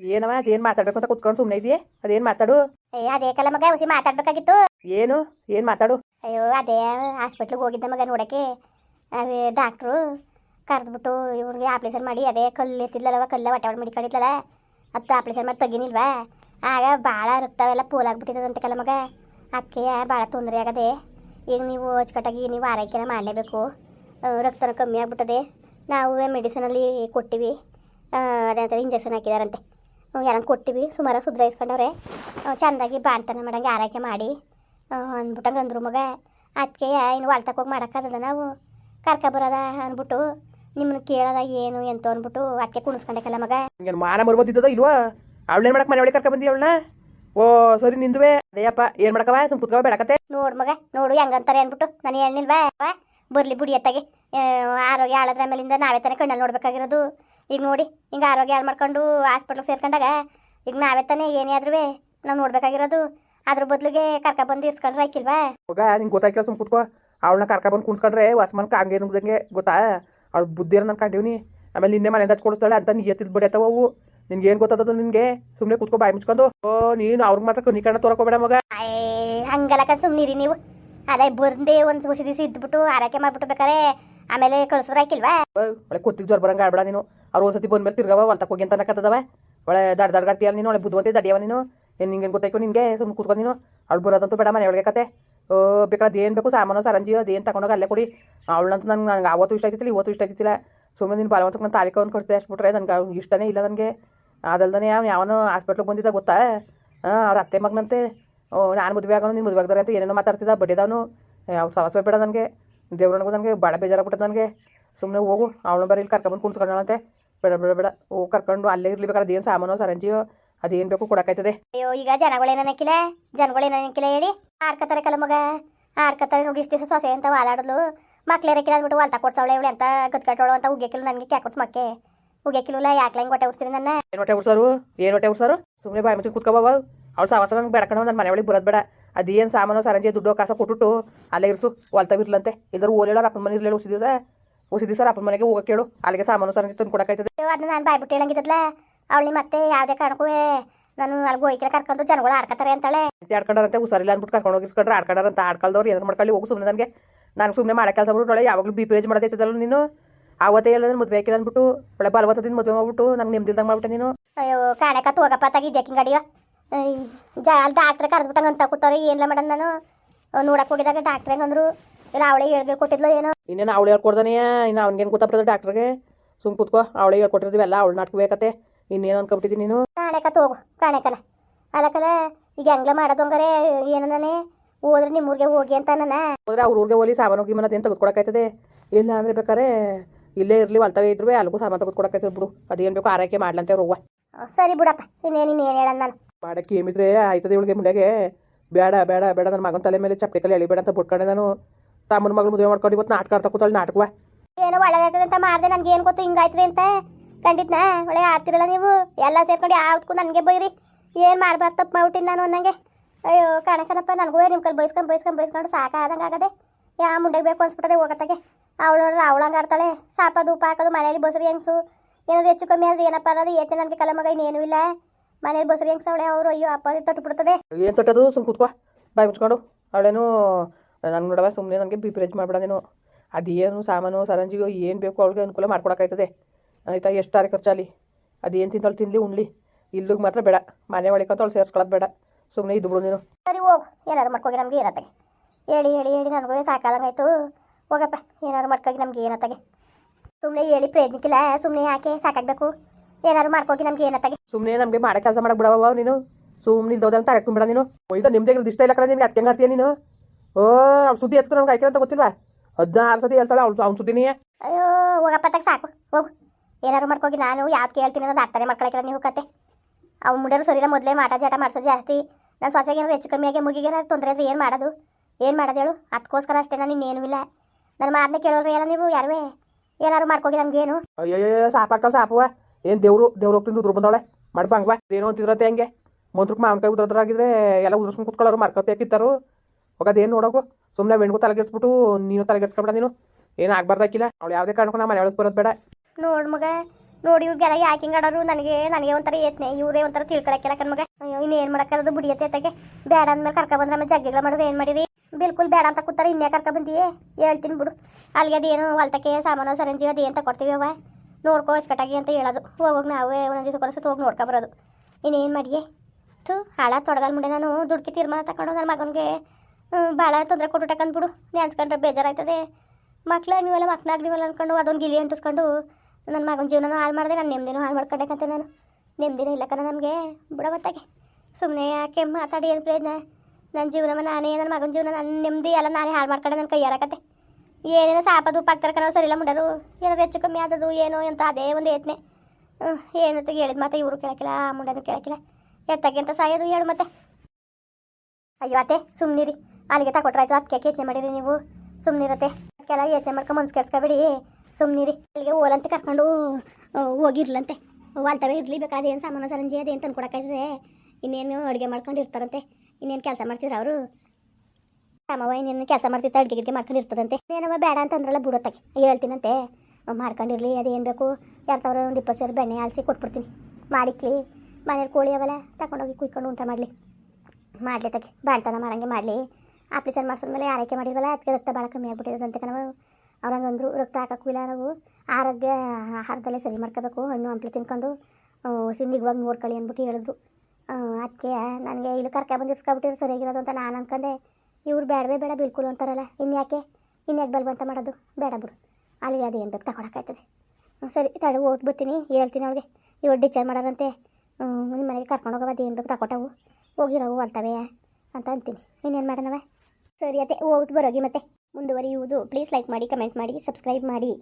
ಏನವ? ಅದೇನು ಮಾತಾಡ್ಬೇಕು ಅಂತ ಕುತ್ಕೊಂಡು ಸುಮ್ನೆ ಇದೆಯೇ ಅದೇನ್ ಮಾತಾಡು? ಏ ಅದೇ ಕಲ ಮಗ ಹುಸಿ ಮಾತಾಡ್ಬೇಕಾಗಿತ್ತು. ಏನು? ಏನು ಮಾತಾಡು? ಅಯ್ಯೋ ಅದೇ ಹಾಸ್ಪಿಟ್ಲಿಗೆ ಹೋಗಿದ್ದ ಮಗ ನೋಡಕ್ಕೆ. ಅದೇ ಡಾಕ್ಟ್ರು ಕರೆದ್ಬಿಟ್ಟು ಇವ್ರಿಗೆ ಆಪ್ರೇಷನ್ ಮಾಡಿ ಅದೇ ಕಲ್ಲು ಎತ್ತಿದ್ಲಲ್ಲವ ಕಲ್ಲ ಹೊಟ್ಟೆ ಮಡಿ ಮಡಿಕೊಂಡಿದ್ಲಲ್ಲ ಅದು ಆಪ್ರೇಷನ್ ಮಾಡಿ ತೆಗಿನಿಲ್ವಾ? ಆಗ ಭಾಳ ರಕ್ತವೆಲ್ಲ ಪೋಲಾಗ್ಬಿಟ್ಟಿದಂತೆ ಕಲ ಮಗ. ಅದಕ್ಕೆ ಭಾಳ ತೊಂದರೆ ಆಗದೆ ಈಗ ನೀವು ಅಚ್ಚುಕಟ್ಟಾಗಿ ನೀವು ಆರೈಕೆನ ಮಾಡಲೇಬೇಕು. ರಕ್ತನ ಕಮ್ಮಿ ಆಗ್ಬಿಟ್ಟದೆ. ನಾವು ಮೆಡಿಸಿನಲ್ಲಿ ಕೊಟ್ಟಿವಿ. ಅದೇ ಅದಂತಾರೆ ಇಂಜೆಕ್ಷನ್ ಹಾಕಿದಾರಂತೆ. ಎಲ್ಲ ಕೊಟ್ಟಿವಿ? ಸುಮಾರು ಸುಧಾರಿಸ್ಕೊಂಡವ್ರೆ. ಚೆಂದಾಗಿ ಬಾಣ್ತನ ಮಾಡಂಗೆ ಆರೈಕೆ ಮಾಡಿ. ಅಂದ್ಬಿಟ್ಟಂಗೆ ಅಂದ್ರು ಮಗ ಅದಕ್ಕೆ ಇನ್ನು ಹೊಲ್ತಕ್ಕೆ ಹೋಗಿ ಮಾಡೋಕ್ಕಾಗಲ್ಲ ನಾವು? ಕರ್ಕ ಬರೋದ? ಅಂದ್ಬಿಟ್ಟು ನಿಮ್ಮನ್ನ ಕೇಳೋದ ಏನು ಎಂತ ಅಂದ್ಬಿಟ್ಟು ಅದಕ್ಕೆ ಕುಣಿಸ್ಕೊಂಡಕ್ಕಲ್ಲ ಮಗ. ಹಿಂಗೆ ಮಾನ ಮರ್ಬೋದಿದ್ದದ ಇಲ್ವಾ? ಅವಳೇನು ಮಾಡಕ್ಕೆ ಮನೆ ಒಳಗೆ ಕರ್ಕ ಬಂದಿ ಅವಳನ್ನ? ಓ ಸರಿ ನಿಂದುವೆ. ಅದೇಯಪ್ಪ ಏನು ಮಾಡಕವ? ಸುಮ್ ಕುತ್ಕವ ಬೇಡಕತ್ತೆ. ನೋಡು ಮಗ ನೋಡು ಹೆಂಗಂತಾರೆ ಅಂದ್ಬಿಟ್ಟು ನಾನು ಹೇಳಿಲ್ವಾ ಬರಲಿ ಬುಡಿ ಎತ್ತಾಗೆ. ಆರೋಗ್ಯ ಆಳದ್ರ ಮೇಲಿಂದ ನಾವೇ ತಾನೇ ಕಣ್ಣಲ್ಲಿ ನೋಡ್ಬೇಕಾಗಿರೋದು. ಈಗ ನೋಡಿ ಹಿಂಗೆ ಆರೋಗ್ಯ ಹಾಳು ಮಾಡ್ಕೊಂಡು ಹಾಸ್ಪಿಟ್ಲಿಗೆ ಸೇರ್ಕೊಂಡಾಗ ಈಗ ನಾವೇ ತಾನೇ ಏನೇ ಆದ್ರೂ ನಾವು ನೋಡ್ಬೇಕಾಗಿರೋದು. ಅದ್ರ ಬದಲಿಗೆ ಕರ್ಕ ಬಂದು ಇಸ್ಕೊಂಡ್ರೆ ಆಯ್ಕಿಲ್ವಾ ಹೋಗ ನಿಂಗೆ ಗೊತ್ತಾಯ್ಕಿಲ್ಲ ಸುಮ್ ಕುತ್ಕೋ. ಅವಳನ್ನ ಕರ್ಕ ಬಂದು ಕುಣ್ಸ್ಕೊಂಡ್ರೆ ವಾಸ್ಮನ್ ಕಾಂಗೆ ನುಗ್ದಂಗೆ ಗೊತ್ತಾ? ಅವ್ಳು ಬುದ್ಧಿರ ನಾನು ಕಂಡೀವ್ನಿ ಆಮೇಲೆ ನಿನ್ನೆ ಮನೆ ಹಚ್ಕೊಡಿಸ್ತಾಳೆ ಅಂತ ನೀ ಎತ್ತಿದ್ ಬಡಿಯತ್ತವ ಅವು. ನಿನ್ಗೆ ಏನು ಗೊತ್ತದ ನಿನಗೆ? ಸುಮ್ಮನೆ ಕುತ್ಕೋ ಬಾಯಿ ಮುಚ್ಕೊಂಡು. ಓ ನೀನು ಅವ್ರಿಗೆ ಮಾತ್ರ ಕಣ್ಣಿ ಕಣ್ಣ ತೋರಕೋಬೇಡ ಮಗ. ಹಂಗಲ್ಲ ಸುಮ್ಮನಿರಿ ನೀವು. ಅದೇ ಬಂದೇ ಒಂದು ಹುಸಿ ದಿವಸ ಇದ್ಬಿಟ್ಟು ಆರೈಕೆ ಮಾಡ್ಬಿಟ್ಟು ಬೇಕಾರೆ ಆಮೇಲೆ ಕಳ್ಸಿದ್ರೆ ಆಯ್ಕಿಲ್ವಾ ಒಳ್ಳೆ ಕೊತ್ತಿಗೆ ಜ್ವರ ಬರಂಗ ಆಡ್ಬೇಡ ನೀನು. ಅವ್ರು ಒಂದ್ಸತಿ ಬಂದ್ಮೇಲೆ ತಿರ್ಗವ ಅಂತ ಹೋಗಿ ಅಂತ ಅನ್ನಕತ್ತದವ. ಒಳ್ಳೆ ದಡ್ ದಡ್ಗಾಡ್ತೀಯ ನೀನು, ಒಳ್ಳೆ ಬುದ್ಧಿವಂತೆ ದಡಿಯವ ನೀನು. ಏನು ನಿಂಗೆ ಗೊತ್ತಾಯ್ತು ನಿನಗೆ ಸುಮ್ಮನೆ ಕೂತ್ಕೊಂಡು ನೀನು. ಅವ್ಳು ಬರೋದಂತೂ ಬೇಡ ಮನೆ ಒಳಗೆ ಕತೆ ಬೇಕಾದ್ರೆ ಏನು ಬೇಕು, ಸಾಮಾನು ಸರಂಜಿ ಅದೇನು ತಗೊಂಡೋಗಿ ಅಲ್ಲೇ ಕೊಡಿ. ಅವಳಂತೂ ನಂಗೆ ನಂಗೆ ಅವತ್ತು ಇಷ್ಟ ಆಯ್ತಿಲ್ಲ ಇವತ್ತು ಇಷ್ಟ ಆಯ್ತಿಲ್ಲ ಸುಮ್ಮನೆ ನೀನು ಬಲವಂತಕ್ಕೆ ನಾನು ತಾಲಿಕ ಒಂದು ಕೊಡ್ತೆ ಅಷ್ಟ್ಬಿಟ್ರೆ ನನಗೆ ಇಷ್ಟನೇ ಇಲ್ಲ ನನಗೆ. ಅದಲ್ದೇ ಯಾವ ಯಾವನು ಹಾಸ್ಪಿಟ್ಲಿಗೆ ಬಂದಿದ್ದ ಗೊತ್ತಾ? ಅವ್ರ ಅತ್ತೆ ಮಗನಂತೆ. ನಾನು ಮದುವೆ ಆಗೋನು, ನೀನು ಮದುವೆ ಆಗ್ದಾರೆ ಅಂತ ಏನೇನೋ ಮಾತಾಡ್ತಿದ್ದ ಬಡ್ಡಿದವನು ಅವ್ರು ಸವಸ್ವೆ ಬೇಡ ನನಗೆ. ದೇವ್ರನಿಗೂ ನನಗೆ ಭಾಳ ಬೇಜಾರಾಗ್ಬಿಟ್ಟದ ನನಗೆ. ಸುಮ್ಮನೆ ಹೋಗು ಅವಳು ಬರೀ ಇಲ್ಲಿ ಕರ್ಕೊಂಬಂದು ಕುಣ್ಸ್ಕೊಳ್ಳೋಣಂತೆ ಬೇಡ ಬೇಡ ಬೇಡ. ಹೋಗಿ ಕರ್ಕೊಂಡು ಅಲ್ಲೇ ಇರ್ಲಿ ಬೇಕಾದ್ರೆ ಅದೇನು ಸಾಮಾನು ಸರಂಜಿಯೋ ಅದೇನು ಬೇಕು ಕೊಡೋಕ್ಕಾಯ್ತದೆ. ಅಯ್ಯೋ ಈಗ ಜನಗಳೇನಕ್ಕಿಲ್ಲ ಜನಗಳೇನಕ್ಕಿಲ್ಲ ಹೇಳಿ? ಆರ್ಕತಾರೆ ಕಲ ಮಗ. ಆರ್ಕತಾರೆ ನೋಡಿ ಇಷ್ಟು ದಿವಸ ಸೊಸೆ ಅಂತ ವಾಲಾಡಲು ಮಕ್ಳೇರಕ್ಕಿಲ್ಲ ಅಂದ್ಬಿಟ್ಟು ವಾಲ್ತಾ ಕೊಡ್ಸವಳೆ ಇವಳು ಅಂತ ಗತ್ಕಟ್ಟೋಳು ಅಂತ ಉಗ್ಯಕಿಲ್ಲ ನನಗೆ ಕ್ಯಾಕೊಡ್ಸ್ ಮಕ್ಕೆ. ಉಗ್ಯಕಿಲ್ಲ ಯಾಕೆ ಹೆಂಗೆ ಹೊಟ್ಟೆ ಉಡ್ಸ್ತೀನಿ ನನ್ನ? ಏನು ಹೊಟ್ಟೆ ಉಡ್ಸೋರು ಏನು ಹೊಟ್ಟೆ ಉಡ್ಸೋರು ಸುಮ್ಮನೆ ಬಾಯಿ ಮುಚ್ಚಿ ಕುತ್ಕೋಬಾವ ಅವ್ಳು ಸಾವಾಸ ನಂಗೆ ಬೆಡ್ಕೊಂಡು ನನ್ನ ಮನೆ ಒಳಗೆ ಬರೋದು ಬೇಡ. ಅದೇನು ಸಾಮಾನು ಸರಂಜೆ ದುಡ್ಡು ಕಾಸ ಕೊಟ್ಟುಟು ಅಲ್ಲೇ ಇರಿಸು ಹೊಲ್ತಾವಿರ್ಲಂತೆ ಇಲ್ದರು ಓಲೇಳೋ ಅಪ್ಪನ ಮನೆ ಇರಲಿಲ್ಲ ಉಸಿ ಉಸಿದಿ ಸರ್ ಅಪ್ಪನ ಮನೆಗೆ ಹೋಗಕ್ಕೆ ಕೇಳು ಅಲ್ಲಿಗೆ ಸಾಮಾನು ಸರಂಜೆ ತಂದು ಕೊಡಕ್ಕಾಯ್ತದೆ. ಅದನ್ನ ನಾನು ಬಾಯ್ಬಿಟ್ಟು ಹೇಳಂಗಿದ್ದಲ್ಲ ಅವಳಿ ಮತ್ತೆ ಯಾವುದೇ ಕಾರಣಕ್ಕೂ ನಾನು ಅಲ್ಲಿ ಹೋಯ್ಕೆ ಕರ್ಕೊಂಡು ಜನಗಳು ಆಡ್ಕತಾರೆ ಅಂತಾಳೆ. ಅಂತ ಆಡ್ಕೊಂಡಾರಂತೆ ಹುಷಾರಿಲ್ಲ ಅಂದ್ಬಿಟ್ಟು ಕರ್ಕೊಂಡು ಹೋಗಿಸ್ಕೊಂಡ್ರೆ ಆಡ್ಕೊಂಡಾರಂತ. ಆಡ್ಕಲ್ದವ್ರು ಏನಾರು ಮಾಡ್ಕೊಳ್ಳಿ ಹೋಗು ಸುಮ್ಮನೆ ನನಗೆ. ನಾನು ಸುಮ್ಮನೆ ಮಾಡೋ ಕೆಲಸ ಬಿಟ್ಟು ಯಾವಾಗಲೂ ಬಿ ಪಿ ರೇಜ್ ಮಾಡೋದೈತದಲ್ಲ ನೀನು. ಆವತ್ತೇ ಹೇಳಿದ್ರೆ ಮದುವೆ ಹಾಕಿಲ್ಲ ಅಂದ್ಬಿಟ್ಟು ಒಳ್ಳೆ ಬಲವತ್ತದಿಂದ ಮದುವೆ ಮಾಡ್ಬಿಟ್ಟು ನಂಗೆ ನೆಮ್ಮದಿಲ್ದಂಗೆ ಮಾಡ್ಬಿಟ್ಟೆ ನೀನು. ಅಯ್ಯೋ ಕಾಣಕ ತೋಗಪ್ಪ ತಾಗಿ ಜಕ್ಕಿಂಗ್ ಜ ಡಾಕ್ಟ್ರೆ ಕರೆದ್ಬಿಟ್ಟಂಗೆ ಅಂತ ಕೂತವ್ರೆ ಏನಿಲ್ಲ ಮೇಡಮ್ ನಾನು? ನೋಡಕ್ಕೆ ಹೋಗಿದಾಗ ಡಾಕ್ಟ್ರೆ ಅಂದ್ರು ಇಲ್ಲ ಅವಳೇ ಹೇಳ್ಬೇಕು ಕೊಟ್ಟಿದ್ಲು ಏನೋ. ಇನ್ನೇನು ಅವಳು ಹೇಳ್ಕೊಡ್ದಾನೆಯ ಇನ್ನು ಅವ್ನಿಗೇನು ಗೊತ್ತಾಗ್ತದೆ ಡಾಕ್ಟ್ರಿಗೆ ಸುಮ್ ಕೂತ್ಕೋ ಅವಳೇ ಹೇಳ್ಕೊಟ್ಟಿರ್ತೀವಲ್ಲ ಅವಳು ನಾಟ್ಕಬೇಕತ್ತೆ ಇನ್ನೇನು ಅನ್ಕೊಬಿಟ್ಟಿದ್ದೀನಿ ನೀನು? ಕಾಣಕ ತೋಗು ಕಾಣಕಲ್ಲ. ಅಲಕಲ ಈಗ ಹೆಂಗ್ಲ ಮಾಡೋದಂಗಾರೆ ಏನನೇ ಹೋದ್ರೆ ನಿಮ್ಮೂರಿಗೆ ಹೋಗಿ ಅಂತ ನನ್ನ ಹೋದ್ರೆ ಅವ್ರ ಊರಿಗೆ ಹೋಗಿ ಸಾಮಾನು ಹೋಗಿ ಮನದೇನು ತೆಗೆದುಕೊಡಕ್ಕಾಯ್ತದೆ? ಇಲ್ಲ ಅಂದ್ರೆ ಬೇಕಾರೆ ಇಲ್ಲೇ ಇರಲಿ ಹೊಲ್ತವೇ ಇದ್ರು ಅಲ್ಲಿಗೂ ಸಾಮಾನು ತೆಗೆದುಕೊಡಕ್ಕಾಯ್ತದೆ ಬಿಡು. ಅದೇನು ಬೇಕು ಆರೈಕೆ ಮಾಡ್ಲಂತೆ ಹೋಗುವ ಸರಿ ಬಿಡಪ್ಪ ಇನ್ನೇನು ಇನ್ನೇನು ಹೇಳೋಣ ನಾನು. ಮಾಡಕ್ಕೆ ಏಮಿದ್ರೆ ಆಯ್ತದೆ ಇವಳಿಗೆ ಮುಂಡೆಗೆ ಬೇಡ ಬೇಡ ಬೇಡ, ನನ್ನ ಮಗನ ತಲೆ ಮೇಲೆ ಚಪ್ಪಲಿ ಕಲೆ ಎಳಿಬೇಡ ಅಂತ ಬಿಟ್ಕೊಂಡೆ ನಾನು. ತಮ್ಮನ ಮಗಳು ಮದುವೆ ಮಾಡ್ಕೊಂಡು ಇವತ್ತು ನಾಟಕ ಆಡ್ತಾ ಕೂತಾಳೆ ನಾಟಕವ? ಏನೋ ಒಳಗಾಗ್ತದೆ ಅಂತ ಮಾಡಿದೆ, ನನಗೆ ಏನು ಗೊತ್ತು, ಹಿಂಗಾಯ್ತದೆ ಅಂತ. ಖಂಡಿತ್ನಾ ಒಳ್ಳೆ ಆಡ್ತಿರಲ್ಲ ನೀವು? ಎಲ್ಲ ಸೇರ್ಕೊಂಡು ಯಾವ್ದಕ್ಕೂ ನನಗೆ ಬೈರಿ. ಏನು ಮಾಡ್ಬಾರ್ದು, ತಪ್ಪು ಮಾಡ್ಬಿಟ್ಟಿನಿ ನಾನು ಅನ್ನಂಗೆ. ಅಯ್ಯೋ ಕಾಣಕನಪ್ಪ ನನಗೂ ನಿಮ್ಮ ಕಲ್ ಬೈಸ್ಕೊಂಡು ಬೈಸ್ಕೊಂಡು ಬೈಸ್ಕೊಂಡು ಸಾಕಾದಂಗೆ ಆಗದೆ ಯಾ ಮುಂಡೆಗೆ ಬೇಕು ಅನ್ಸ್ಬಿಟ್ಟದೆ ಹೋಗತ್ತಾಗೆ. ಅವಳು ಅವಳಂಗೆ ಆಡ್ತಾಳೆ. ಸಾಪದು ದೂಪ ಹಾಕೋದು ಮನೇಲಿ ಬಸರಿ ಹೆಂಗ್ಸು? ಏನಾದ್ರು ಹೆಚ್ಚು ಕಮ್ಮಿ ಆದ್ರೆ ಏನಪ್ಪ ಅನ್ನೋದು ಏತೆ ನನಗೆ ಕಲಮಗ ಇನ್ನೇನು ಇಲ್ಲ. ಮನೇಲಿ ಬಸರಿ ಹೆಂಗ್ ಸವಳೆ ಅವರು? ಅಯ್ಯೋ ಅಪ್ಪ ತಟ್ಟು ಬಿಡ್ತದೆ ಏನು ತೊಟ್ಟದು? ಸುಮ್ ಕುತ್ಕೋ. ಬಾಯಿ ಮುಚ್ಕೊಂಡು. ಅವಳೇನು ನನ್ ನೋಡವ ಸುಮ್ಮನೆ ನನಗೆ ಬಿ ಪ್ರೇಜ್ ಮಾಡ್ಬೇಡ ನೀನು. ಅದೇನು ಸಾಮಾನು ಸರಂಜಿಗೋ ಏನು ಬೇಕು ಅವಳಿಗೆ ಅನುಕೂಲ ಮಾಡ್ಕೊಡಕ್ಕಾಯ್ತದೆ. ಆಯ್ತಾ ಖರ್ಚು ಖರ್ಚಾಲಿ ಅದೇನು ತಿಂದಳು ತಿನ್ಲಿ ಉಣ್ಲಿ. ಇಲ್ಲಿಗೆ ಮಾತ್ರ ಬೇಡ. ಮನೆ ಒಳಗೆ ಅಂತ ಅವಳು ಸೇರ್ಸ್ಕೊಳ್ಳೋದು ಬೇಡ. ಸುಮ್ಮನೆ ಇದ್ದು ಬಿಡು ನೀನು. ಸರಿ ಹೋಗು. ಏನಾರು ಮಾಡ್ಕೋಗಿ ನಮಗೆ ಏನತ್ತಾಗೆ ಹೇಳಿ ಹೇಳಿ ಹೇಳಿ ನನಗೂ ಸಾಕಾದಂಗಾಯ್ತು. ಹೋಗಪ್ಪ. ಏನಾರು ಮಾಡ್ಕೋಗಿ ನಮ್ಗೆ ಏನತ್ತಾಗೆ ಸುಮ್ಮನೆ ಹೇಳಿ ಪ್ರಯತ್ನಕ್ಕಿಲ್ಲ. ಸುಮ್ಮನೆ ಯಾಕೆ ಸಾಕಾಗಬೇಕು? ಏನಾರು ಮಾಡ್ಕೋಗಿ ನಮ್ಗೆ ಏನತ್ತಾಗೆ ಸುಮ್ಮನೆ ನಮ್ಗೆ ಮಾಡೋ ಕೆಲಸ ಮಾಡಕ್ ಬಿಡವ ನೀನು. ಸುಮ್ಮನೆ ಇಲ್ದೋದಂತ ತರಕ್ಕೆ ಬಿಡ ನೀನು. ಒಯ್ದ ನಿಮ್ದೇ ಇಷ್ಟ ಇಲ್ಲ ಕಣ ನಿನ್ಗೆ ಅತ್ಯಂಗೆ ಆಡ್ತೀಯ ನೀನು? ಓ ಅವ್ಳು ಸುದ್ದಿ ಎತ್ಕೊಂಡು ನಮ್ಗೆ ಆಯ್ಕೆ ಅಂತ ಗೊತ್ತಿಲ್ವಾ? ಹದಿನಾರು ಸತಿ ಹೇಳ್ತಾಳೆ ಅವ್ಳು ಅವ್ನು ಸುದ್ದಿನೇ. ಅಯ್ಯೋ ಹೋಗಪ್ಪ ತಗ ಸಾಕು. ಹೋಗು. ಏನಾರು ಮಾಡ್ಕೋಗಿ ನಾನು ಯಾವ್ದು ಕೇಳ್ತೀನಿ ಅನ್ನೋದು ಅರ್ಥನೇ ಮಾಡ್ಕೊಳಕಿಲ್ಲ ನೀವು ಕತೆ. ಅವ್ನು ಮುಂಡರು ಸರಿಲ್ಲ ಮೊದಲೇ ಮಾಟ ಜಾಟ ಮಾಡ್ಸೋದು ಜಾಸ್ತಿ. ನನ್ನ ಸೊಸೆಗೆ ಏನಾದ್ರು ಹೆಚ್ಚು ಕಮ್ಮಿ ಆಗಿ ಮುಗಿಗೆ ಏನಾದ್ರು ತೊಂದರೆ ಇದ್ರೆ ಏನು ಮಾಡೋದು? ಏನು ಮಾಡೋದು ಹೇಳು? ಅದಕ್ಕೋಸ್ಕರ ಅಷ್ಟೇ ನಾನು ಇನ್ನೇನು ಇಲ್ಲ. ನನ್ನ ಮಾತನ್ನ ಕೇಳೋರು ಎಲ್ಲ ನೀವು ಯಾರುವೇ? ಏನಾರು ಮಾಡ್ಕೋಗಿ ನಮ್ಗೇನು? ಅಯ್ಯೋ ಸಾಪಾಕ್ತಾವ ಸಾಪುವ ಏನು ದೇವ್ರು ದೇವ್ರು ಹೋಗ್ತಿಂದು ಉದ್ರು ಬಂದವಳೆ ಮಾಡ್ಬಂಗ್ವಾ ಏನೋ ಅಂತಿದ್ರತ್ತೆ ಹೆಂಗೆ? ಮಂತ್ರಕ್ಕೆ ಮಾವಿನಕಾಯಿ ಉದ್ರದ್ರಾಗಿದ್ರೆ ಎಲ್ಲ ಉದ್ರಸ್ಕೊಂಡು ಕುತ್ಕೊಳ್ಳೋರು, ಮಾರ್ಕತ್ತೆ ಕಿತ್ತಾರು ಹೋಗೋದೇನು ನೋಡೋಕು ಸುಮ್ಮನೆ ವೆಣ್ಗು ತಲೆಗೆಡ್ಸ್ಬಿಟ್ಟು ನೀನು ತಲೆಗೆಡ್ಸ್ಕೊಬೇಡ ನೀನು. ಏನು ಆಗ್ಬಾರ್ದಾಕಿಲ್ಲ ಅವ್ಳು ಯಾವುದೇ ಕಾರಣಕ್ಕೂ ನಮ್ಮ ಮನೆಯೊಳಗೆ ಬರೋದು ಬೇಡ. ನೋಡ್ ಮಗ, ನೋಡಿ ಇವ್ರಿಗೆಲ್ಲ ಯಾಕೆ ಆಡೋರು? ನನಗೆ ನನಗೆ ಒಂಥರ ಏತ್ನೆ ಇವರೇ ಒಂಥರ ತಿಳ್ಕೊಳಕ್ಕೆಲ್ಲ ಕಣ್ಮಗ ಅಯ್ಯೋ, ಇನ್ನೇನು ಮಾಡೋಕ್ಕದು ಬುಡಿಯತ್ತೆ ಅತ್ತಗೆ. ಬೇಡ ಅಂದ್ಮೇಲೆ ಕರ್ಕ ಬಂದ್ರೆ ಆಮೇಲೆ ಜಗ್ಗಿಗಳ ಮಾಡೋದು ಏನು ಮಾಡಿರಿ? ಬಿಲ್ಕುಲ್ ಬೇಡ ಅಂತ ಕೂತಾರೆ ಇನ್ನೇ ಕರ್ಕ ಬಂದಿಯೇ? ಹೇಳ್ತೀನಿ ಬಿಡು. ಅಲ್ಲಿಗೆ ಅದೇನು ಹೊಲ್ತಕ್ಕೆ ಸಾಮಾನು ಸರಂಜಿ ಅದೇನು ತಗೊಡ್ತೀವಿ ಅವ ನೋಡ್ಕೋ ಅಚ್ಚುಕಟ್ಟಾಗಿ ಅಂತ ಹೇಳೋದು. ಹೋಗೋಗಿ ನಾವೇ ಒಂದೊಂದು ದಿವಸ ಕೊಡಿಸುತ್ತೆ ಹೋಗಿ ನೋಡ್ಕೊ ಬರೋದು. ಇನ್ನೇನು ಮಾಡಿಯೇ? ತು ಹಾಳ ತೊಡಗಲ್ ಮುಂದೆ ನಾನು ದುಡ್ಕಿ ತೀರ್ಮಾನ ತಗೊಂಡು ನನ್ನ ಮಗನಿಗೆ ಭಾಳ ತೊಂದರೆ ಕೊಟ್ಟುಟಕ್ಕಂದ್ಬಿಡು ನೆನ್ಸ್ಕೊಂಡ್ರೆ ಬೇಜಾರಾಯ್ತದೆ. ಮಕ್ಳಾಗ್ನಿವಲ್ಲ ಮಕ್ಳಾಗ್ನಿವಲ್ಲ ಅಂದ್ಕೊಂಡು ಅದೊಂದು ಗಿಲಿ ಅಂಟಿಸ್ಕೊಂಡು ನನ್ನ ಮಗನ ಜೀವನನೂ ಹಾಳು ಮಾಡಿದೆ, ನಾನು ನೆಮ್ಮದಿನೂ ಹಾಳು ಮಾಡ್ಕೊಂಡಕ್ಕಂತೆ ನಾನು. ನೆಮ್ಮದಿನ ಇಲ್ಲ ಕಣ ನಮಗೆ ಬಿಡವತ್ತಾಗೆ ಸುಮ್ಮನೆ ಯಾಕೆ ಮಾತಾಡಿ ಏನು ಪ್ರಯೋಜನ? ನನ್ನ ಜೀವನ ನಾನೇ ನನ್ನ ಮಗನ ಜೀವನ ನನ್ನ ನೆಮ್ಮದಿ ಎಲ್ಲ ನಾನೇ ಹಾಳು ಮಾಡ್ಕೊಂಡೆ ನನ್ನ ಕೈಯಾರಕತ್ತೆ ಏನೇನೋ ಸಾಪದು ಪಾಕ್ತಾರೆ ಕಣ ಸರಿಲ್ಲ ಮುಂಡರು ಏನೋ ಹೆಚ್ಚು ಕಮ್ಮಿ ಆದದು ಏನೋ ಅಂತ ಅದೇ ಒಂದು ಏತ್ನೆ ಏನಂತ ಹೇಳಿದ ಮತ್ತೆ ಇವರು ಕೇಳಕ್ಕಿಲ್ಲ, ಆ ಮುಂಡನು ಕೇಳಕ್ಕಿಲ್ಲ. ಅಂತ ಸಾಯೋದು ಹೇಳು ಮತ್ತೆ. ಅಯ್ಯೋ ಅತ್ತೆ ಸುಮ್ಮನಿರಿ ಅಲ್ಲಿಗೆ ತಗೊಟ್ರಾಯ್ತು ಅದಕ್ಕೆ ಯೋಚನೆ ಮಾಡಿರಿ ನೀವು? ಸುಮ್ಮನಿರತ್ತೆ ಅದಕ್ಕೆಲ್ಲ ಯತ್ನೆ ಮಾಡ್ಕೊಂಡು ಮನ್ಸು ಕೆಡ್ಸ್ಕೊಬೇಡಿ. ಸುಮ್ಮನಿರಿ ಅಲ್ಲಿಗೆ ಓಲಂತ ಕರ್ಕೊಂಡು ಹೋಗಿರ್ಲಂತೆ. ವಾಲ್ತವೇ ಇರಲಿ, ಬೇಕಾದ್ರೆ ಏನು ಸಾಮಾನು ಸರಂಜಿ ಅದೇನು ಕೊಡೋಕ್ಕಾಯ್ತದೆ ಇನ್ನೇನು ಅಡುಗೆ ಮಾಡ್ಕೊಂಡು ಇರ್ತಾರಂತೆ ಇನ್ನೇನು ಕೆಲಸ ಮಾಡ್ತಿದ್ರು ಅವರು? ಅಮ್ಮವ ಇನ್ನೇನು ಕೆಲಸ ಮಾಡ್ತಿತ್ತು, ಅಡುಗೆ ಗಿಡ್ಗೆ ಮಾಡ್ಕೊಂಡು ಇರ್ತದಂತೆ ಏನವ ಬೇಡ ಅಂತಂದ್ರಲ್ಲ ಬಿಡೋತ್ತಾಗೆ ಹೇಳ್ತೀನಂತೆ ಮಾಡ್ಕೊಂಡಿರಲಿ ಅದೇನು ಬೇಕು? ಎರಡು ಸಾವಿರ ಒಂದು ಇಪ್ಪತ್ತು ಸಾವಿರ ಬೆಣ್ಣೆ ಆಲಿಸಿ ಕೊಟ್ಬಿಡ್ತೀನಿ. ಮಾಡಿಕ್ಲಿ. ಮನೇಲಿ ಕೋಳಿ ಅವೆಲ್ಲ ತಗೊಂಡೋಗಿ ಕುಯ್ಕೊಂಡು ಊಟ ಮಾಡಲಿ. ಮಾಡಲಿ ತಗೆ ಬಾಣ್ತನ ಮಾಡಂಗೆ ಮಾಡಲಿ. ಆಪ್ರೇಷನ್ ಮಾಡಿಸಿದ್ಮೇಲೆ ಆರೈಕೆ ಮಾಡಿಲ್ವಲ್ಲ ಅದಕ್ಕೆ ರಕ್ತ ಭಾಳ ಕಮ್ಮಿ ಆಗ್ಬಿಟ್ಟಿದೆ ಕಣವ ಅವ್ರಂಗಂದ್ರು ರಕ್ತ ಹಾಕಕ್ಕಿಲ್ಲ ನಾವು. ಆರೋಗ್ಯ, ಆಹಾರದಲ್ಲೇ ಸರಿ ಮಾಡ್ಕೋಬೇಕು. ಹಣ್ಣು, ಹಂಪ್ಲು ತಿನ್ಕೊಂಡು ಸಿಂದಿಗುವಾಗ ನೋಡ್ಕೊಳ್ಳಿ ಅಂದ್ಬಿಟ್ಟು ಹೇಳಿದ್ರು. ಅದಕ್ಕೆ ನನಗೆ ಇಲ್ಲಿ ಕರ್ಕ ಬಂದು ಇರ್ಸ್ಕೊಬಿಟ್ಟಿದ್ರು ಸರಿಯಾಗಿರೋದು ಅಂತ ನಾನು ಅನ್ಕೊಂಡೆ ಇವ್ರು ಬೇಡವೇ ಬೇಡ ಬಿಲ್ಕುಲ್ ಅಂತಾರಲ್ಲ. ಇನ್ಯಾಕೆ ಇನ್ಯಾಕೆ ಬಲ್ಬಂತ ಮಾಡೋದು? ಬೇಡ ಬಿಡು. ಅಲ್ಲಿಗೆ ಏನು ಬೇಕು ತಗೊಳಕ್ಕಾಯ್ತದೆ. ಹ್ಮ್, ಸರಿ ತಡೆ ಓಟ್ ಹೇಳ್ತೀನಿ ಅವ್ರಿಗೆ ಇವ್ರು ಡಿಚಾರ್ಜ್ ಮಾಡೋರಂತೆ. ನಿಮ್ಮ ಮನೆಗೆ ಕರ್ಕೊಂಡು ಹೋಗವ ಏನು ಬೇಕು ತಗೊಟ್ಟವು ಹೋಗಿರೋವು ಅಂತವೆ ಅಂತ ಅಂತೀನಿ. ಇನ್ನೇನು ಮಾಡೋಣವ? ಸರಿ ಅದೇ ಹೋಗ್ಬಿಟ್ಟು ಬರೋಗಿ ಮತ್ತೆ. ಮುಂದುವರಿಯುವುದು. ಪ್ಲೀಸ್ ಲೈಕ್ ಮಾಡಿ ಕಮೆಂಟ್ ಮಾಡಿ ಸಬ್ಸ್ಕ್ರೈಬ್ ಮಾಡಿ.